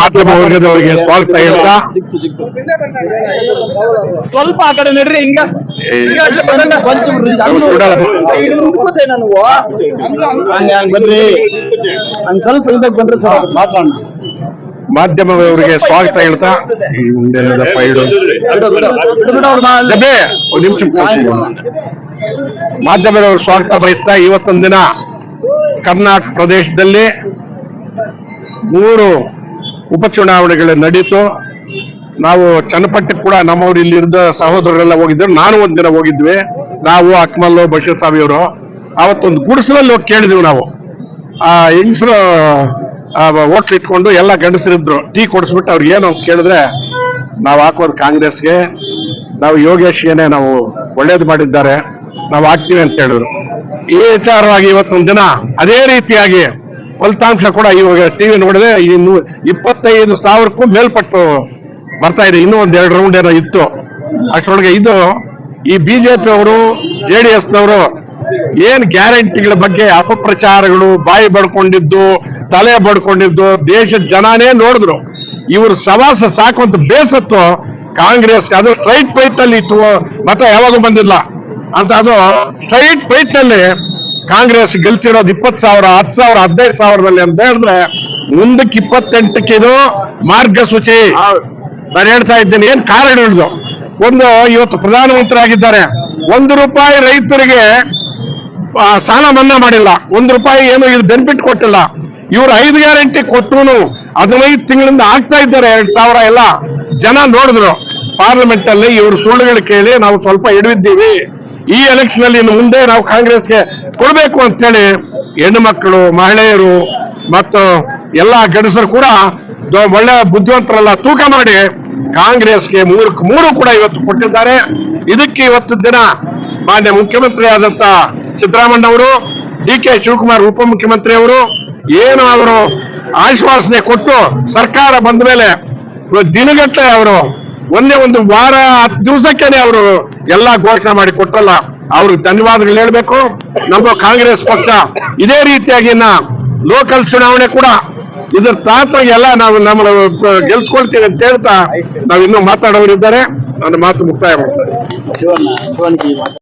ಮಾಧ್ಯಮ ವರ್ಗದವರಿಗೆ ಸ್ವಾಗತ ಹೇಳ್ತಾ. ಸ್ವಲ್ಪ ಆ ಕಡೆ ನಡ್ರಿ ಹಿಂಗ. ಬನ್ರಿ ಹಂಗ್ ಸ್ವಲ್ಪ ಇಲ್ದಾಗ ಬಂದ್ರೆ ಸರ್ ಮಾತಾಡೋಣ. ಮಾಧ್ಯಮದವರಿಗೆ ಸ್ವಾಗತ ಹೇಳ್ತಾ. ಈ ಒಂದ್ ನಿಮಿಷ. ಮಾಧ್ಯಮದವರು ಸ್ವಾಗತ ಬಯಸ್ತಾ ಇವತ್ತೊಂದು ದಿನ ಕರ್ನಾಟಕ ಪ್ರದೇಶದಲ್ಲಿ ಮೂರು ಉಪಚುನಾವಣೆಗಳು ನಡೀತು. ನಾವು ಚನ್ನಪಟ್ಟಕ್ಕೆ ಕೂಡ ನಮ್ಮವ್ರು ಇಲ್ಲಿದ್ದ ಸಹೋದರರೆಲ್ಲ ಹೋಗಿದ್ರು. ನಾನು ಒಂದಿನ ದಿನ ಹೋಗಿದ್ವಿ. ನಾವು ಅಕ್ಮಲ್ ಬಶೀರ್ ಸಾಬಿಯವರು ಅವತ್ತೊಂದು ಗುಡಿಸಲಲ್ಲಿ ಹೋಗಿ ಕೇಳಿದ್ವಿ ನಾವು. ಆ ಹೆಂಗಸರು ಹೋಟ್ಲ್ ಇಟ್ಕೊಂಡು ಎಲ್ಲ ಗಂಡಸರಿದ್ರು ಟೀ ಕೊಡಿಸ್ಬಿಟ್ಟು ಅವ್ರಿಗೆ ಏನು ಕೇಳಿದ್ರೆ ನಾವು ಹಾಕೋದು ಕಾಂಗ್ರೆಸ್ಗೆ, ನಾವು ಯೋಗೇಶ್ಗೆನೆ ನಾವು ಒಳ್ಳೇದು ಮಾಡಿದ್ದಾರೆ. ನಾವು ಹಾಕ್ತೀವಿ ಅಂತ ಹೇಳಿದ್ರು. ಈ ವಿಚಾರವಾಗಿ ಇವತ್ತೊಂದು ದಿನ ಅದೇ ರೀತಿಯಾಗಿ ಫಲಿತಾಂಶ ಕೂಡ ಇವಾಗ ಟಿವಿ ನೋಡಿದೆ ಇನ್ನು ಇಪ್ಪತ್ತೈದು ಸಾವಿರಕ್ಕೂ ಮೇಲ್ಪಟ್ಟು ಬರ್ತಾ ಇದೆ. ಇನ್ನೂ ಒಂದ್ ಎರಡು ರೌಂಡ್ ಏನೋ ಇತ್ತು. ಅಷ್ಟರೊಳಗೆ ಇದು ಈ ಬಿಜೆಪಿ ಅವರು ಜೆ ಡಿ ಎಸ್ನವರು ಏನ್ ಗ್ಯಾರಂಟಿಗಳ ಬಗ್ಗೆ ಅಪಪ್ರಚಾರಗಳು, ಬಾಯಿ ಬಡ್ಕೊಂಡಿದ್ದು, ತಲೆ ಬಡ್ಕೊಂಡಿದ್ದು, ದೇಶದ ಜನಾನೇ ನೋಡಿದ್ರು. ಇವರು ಸವಾಸ ಸಾಕು ಅಂತ ಬೇಸತ್ತು ಕಾಂಗ್ರೆಸ್ ಅದು ಸ್ಟ್ರೈಟ್ ಫೈಟ್ ಅಲ್ಲಿ ಇತ್ತು. ಮತ ಯಾವಾಗೂ ಬಂದಿಲ್ಲ. ಅಂತ ಅದು ಸ್ಟ್ರೈಟ್ ಫೈಟ್ನಲ್ಲಿ ಕಾಂಗ್ರೆಸ್ ಗೆಲ್ಸಿರೋದು ಇಪ್ಪತ್ ಸಾವಿರ ಹತ್ತು ಸಾವಿರ ಹದಿನೈದು ಸಾವಿರದಲ್ಲಿ ಅಂತ ಹೇಳಿದ್ರೆ ಮುಂದಕ್ಕೆ ಇಪ್ಪತ್ತೆಂಟಕ್ಕೆ ಇದು ಮಾರ್ಗಸೂಚಿ. ನಾನು ಹೇಳ್ತಾ ಇದ್ದೇನೆ ಏನ್ ಕಾರಣ ಹೇಳುದು ಒಂದು ಇವತ್ತು ಪ್ರಧಾನಮಂತ್ರಿ ಆಗಿದ್ದಾರೆ ಒಂದು ರೂಪಾಯಿ ರೈತರಿಗೆ ಸಾಲ ಮನ್ನಾ ಮಾಡಿಲ್ಲ ಒಂದು ರೂಪಾಯಿ ಏನು ಇದು ಬೆನಿಫಿಟ್ ಕೊಟ್ಟಿಲ್ಲ. ಇವರು ಐದು ಗ್ಯಾರಂಟಿ ಕೊಟ್ಟರು ಹದಿನೈದು ತಿಂಗಳಿಂದ ಆಗ್ತಾ ಇದ್ದಾರೆ ಎರಡ್ ಸಾವಿರ ಎಲ್ಲ ಜನ ನೋಡಿದ್ರು. ಪಾರ್ಲಿಮೆಂಟ್ ಅಲ್ಲಿ ಇವರು ಸುಳ್ಳುಗಳು ಕೇಳಿ ನಾವು ಸ್ವಲ್ಪ ಹಿಡಿದಿದ್ದೀವಿ. ಈ ಎಲೆಕ್ಷನ್ ಅಲ್ಲಿ ಇನ್ನು ಮುಂದೆ ನಾವು ಕಾಂಗ್ರೆಸ್ಗೆ ಕೊಡಬೇಕು ಅಂತೇಳಿ ಹೆಣ್ಣು ಮಕ್ಕಳು, ಮಹಿಳೆಯರು ಮತ್ತು ಎಲ್ಲ ಗಂಡಸರು ಕೂಡ ಒಳ್ಳೆ ಬುದ್ಧಿವಂತರೆಲ್ಲ ತೂಕ ಮಾಡಿ ಕಾಂಗ್ರೆಸ್ಗೆ ಮೂರು ಮೂರು ಕೂಡ ಇವತ್ತು ಕೊಟ್ಟಿದ್ದಾರೆ. ಇದಕ್ಕೆ ಇವತ್ತು ದಿನ ಮಾನ್ಯ ಮುಖ್ಯಮಂತ್ರಿ ಆದಂತ ಸಿದ್ದರಾಮಣ್ಣ ಅವರು ಡಿ ಕೆ ಶಿವಕುಮಾರ್ ಉಪಮುಖ್ಯಮಂತ್ರಿ ಅವರು ಏನು ಅವರು ಆಶ್ವಾಸನೆ ಕೊಟ್ಟು ಸರ್ಕಾರ ಬಂದ ಮೇಲೆ ದಿನಗಟ್ಟಲೆ ಅವರು ಒಂದೇ ಒಂದು ವಾರ, ಹತ್ತು ದಿವಸಕ್ಕೇನೆ ಅವರು ಎಲ್ಲ ಘೋಷಣೆ ಮಾಡಿ ಕೊಟ್ಟಲ್ಲ ಅವ್ರಿಗೆ ಧನ್ಯವಾದಗಳು ಹೇಳ್ಬೇಕು. ನಮ್ಮ ಕಾಂಗ್ರೆಸ್ ಪಕ್ಷ ಇದೇ ರೀತಿಯಾಗಿ ಲೋಕಲ್ ಚುನಾವಣೆ ಕೂಡ ಇದ್ರ ಎಲ್ಲ ನಾವು ನಮ್ಮ ಗೆಲ್ಸ್ಕೊಳ್ತೀವಿ ಅಂತ ಹೇಳ್ತಾ ನಾವು ಇನ್ನೂ ಮಾತಾಡೋರಿದ್ದಾರೆ. ನನ್ನ ಮಾತು ಮುಕ್ತಾಯ ಮಾಡ್ತಾರೆ